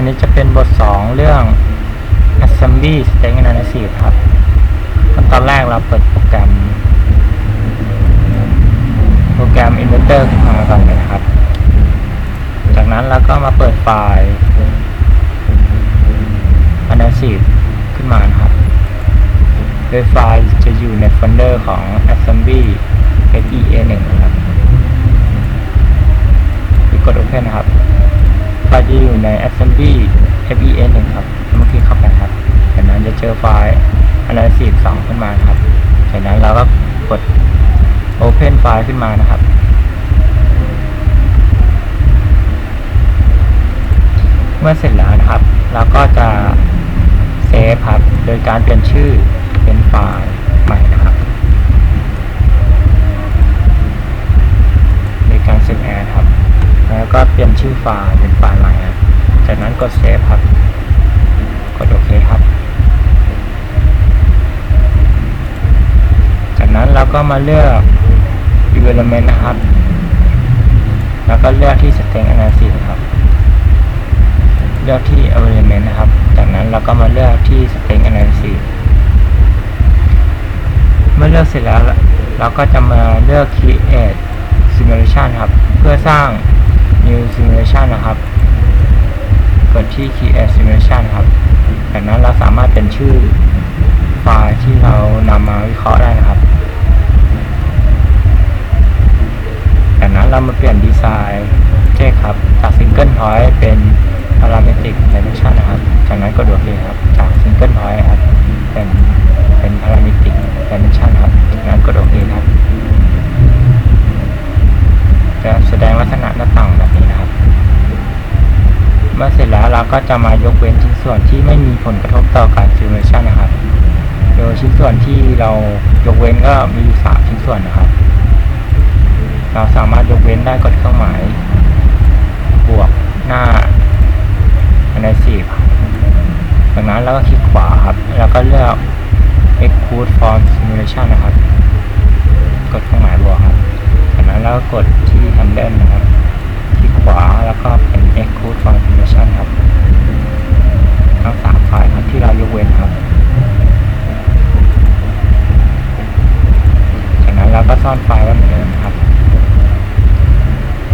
อันนี้จะเป็นบท 2 เรื่อง Assembly String Analysis ครับตอนแรกเราเปิดโปรแกรม โปรแกรม Inverter ขึ้นมาก่อนเลยนะครับ จากนั้นเราก็มาเปิดไฟล์ Analysis ขึ้นมานะครับ โดยไฟล์จะอยู่ในโฟลเดอร์ของ Assembly SEA1 นะครับกด Open นะครับ ไฟล์จะอยู่ใน Assembly FEN 1ครับเมื่อกี้เข้าไปครับจากนั้นจะเจอไฟล์ Analysis 2ขึ้นมาครับจากนั้นเราก็กด Open ไฟล์ขึ้นมานะครับเมื่อเสร็จแล้วนะครับ เราก็จะเซฟครับ โดยการเปลี่ยนชื่อเป็นไฟล์ใหม่นะครับ โดยการเซฟแอดครับ แล้ว ก็เปลี่ยนชื่อไฟล์เป็นไฟล์ใหม่ครับจากนั้นกดเซฟครับ กดโอเคครับ จากนั้นเราก็มาเลือก environment นะครับ แล้วก็เลือกที่ string analysis ครับ เลือกที่ environment นะครับ จากนั้นเราก็มาเลือกที่ string analysis เมื่อเลือกเสร็จแล้วเราก็จะมาเลือก create simulation ครับ เพื่อสร้าง new simulation นะครับกดที่ create simulation ครับ จากนั้นเราสามารถเป็นชื่อไฟล์ที่เรานำมาวิเคราะห์ได้นะครับ จากนั้นเรามาเปลี่ยนดีไซน์เช่ครับ จาก single point เป็น parametric dimension นะครับ จากนั้นก็ดโอเคครับ จาก single point ครับ เป็นเป็น parametric dimension ครับ จากนั้นก็ดโอเคครับ จะแสดงลักษณะหน้าต่างแบบนี้นะครับ เมื่อเสร็จแล้วเรา ก็จะมายกเว้นชิ้นส่วนที่ไม่มีผลกระทบต่อการซิมูเลชันนะครับ โดยชิ้นส่วนที่เรายกเว้นก็มีอยู่สามชิ้นส่วนนะครับ เราสามารถยกเว้นได้กดเครื่องหมาย บวกหน้า analysis ครับจากนั้นเราก็คลิกขวาครับ แล้วก็เลือก exclude from simulation นะครับ กดเครื่องหมายบวกครับ จากนั้นเราก็กดที่ handle นะครับ คลิกขวาแล้วก็เป็น exclude from simulation ครับ ทั้งสามไฟล์ครับที่เรายกเว้นครับ จากนั้นเราก็ซ่อนไฟล์ไว้เหมือนเดิมครับ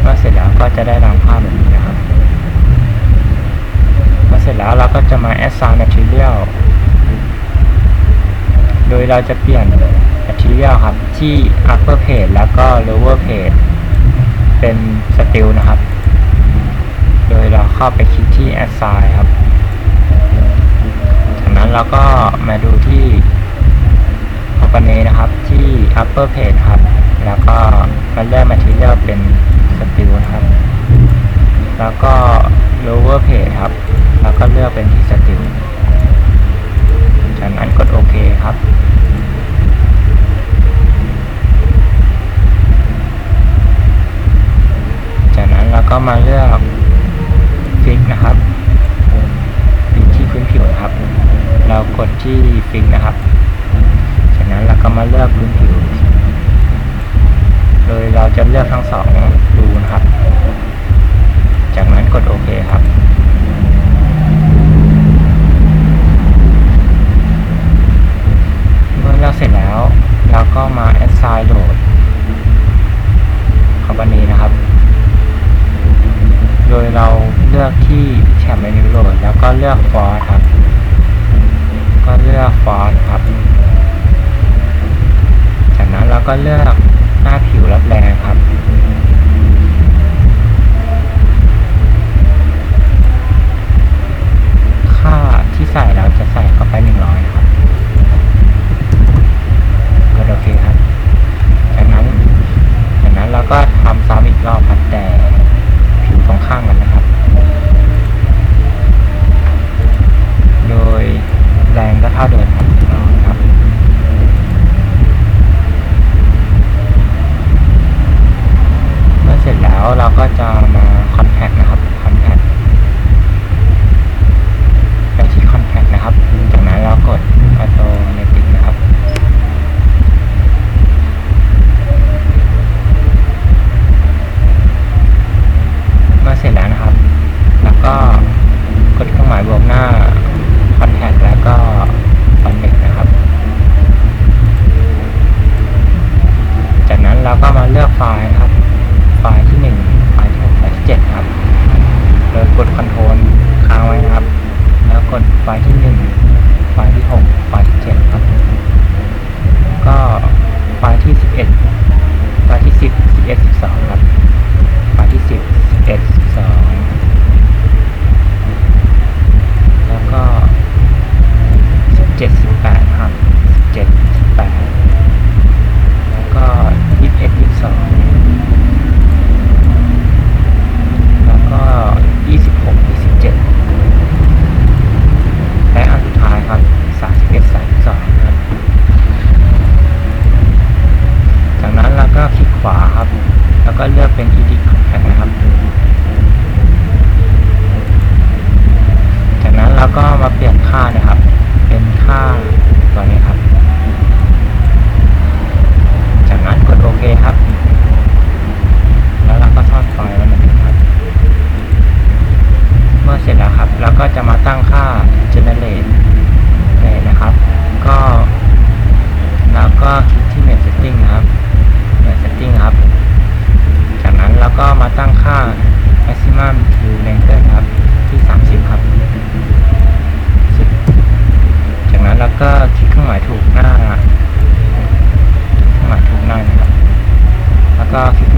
เมื่อเสร็จแล้วก็จะได้ดังภาพแบบนี้นะครับ เมื่อเสร็จแล้วเราก็จะมา assign material โดย เราจะเปลี่ยน material ครับ ที่ upper page แล้วก็ lower page เป็น steel นะครับ โดยเราเข้าไปคลิกที่ assign ครับ จากนั้นเราก็มาดูที่ property นะครับที่ upper page ครับ แล้วก็มาเลือก material เป็น steel นะครับ แล้วก็ lower page ครับ แล้วก็เลือกเป็นที่ steel จากนั้นกดโอเคครับ จากนั้นเราก็มาเลือกฟิกนะครับฟิกที่พื้นผิวนะครับ เรากดที่ฟิกนะครับ จากนั้นเราก็มาเลือกพื้นผิว โดยเราจะเลือกทั้งสองรูนะครับ จากนั้นกดโอเคครับ เมื่อเลือกเสร็จแล้ว เราก็มา assign load ของวันนี้นะครับ โดยเราเลือกที่แถบเมนูโหลดแล้วก็เลือกฟอนต์ครับ ก็เลือกฟอนต์ครับ จา ก็เลือกหน้าผิวรับแรงครับ ค่าที่ใส่เราจะใส่เข้าไปหนึ่งร้อยครับก็โอเคครับ จากนั้น จากนั้นเราก็ทำซ้ำอีกรอบครับ มาเปลี่ยนค่านะครับ เป็นค่าตัวนี้ครับ จากนั้นกดโอเคครับ แล้วเราก็ทอดไฟล์วหมือนกันครับ เมื่อเสร็จแล้วครับ เราก็จะมาตั้งค่า generate นะครับ ก็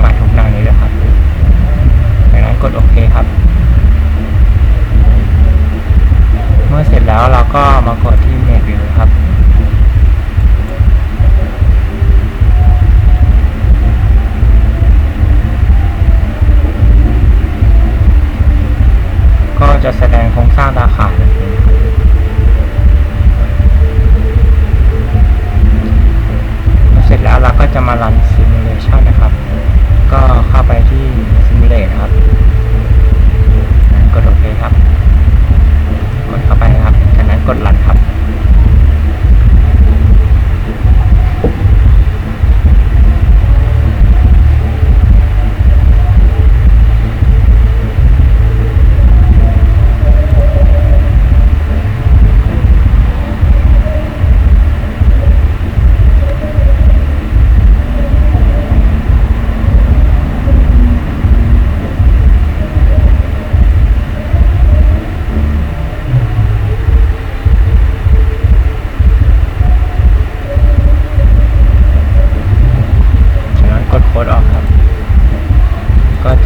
าดของเราเลยนครับจากนั้นกดโอเคครับ เมื่อเสร็จแล้วเราก็มากดที่เมนูครับก็จะแสดงโครงสร้างตาข่ายแบบนี้เสร็จแล้วเราก็จะมารันซิมูเลชันนะครับ ก็เข้าไปที่ซิมูเลตครับกดโอเคครับ กดเข้าไปครับจากนั้นกดรันครับ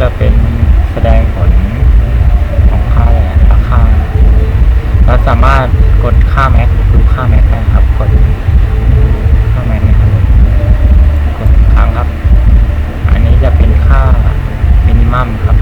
จะเป็นแสดงผลของค่าแหวนรค่าเราสามารถกดค่าแม็กคือค่าแม็กได้ครับกดค่าแม็กนะครับกดครั้งครับ อันนี้จะเป็นค่ามินิมัมครับ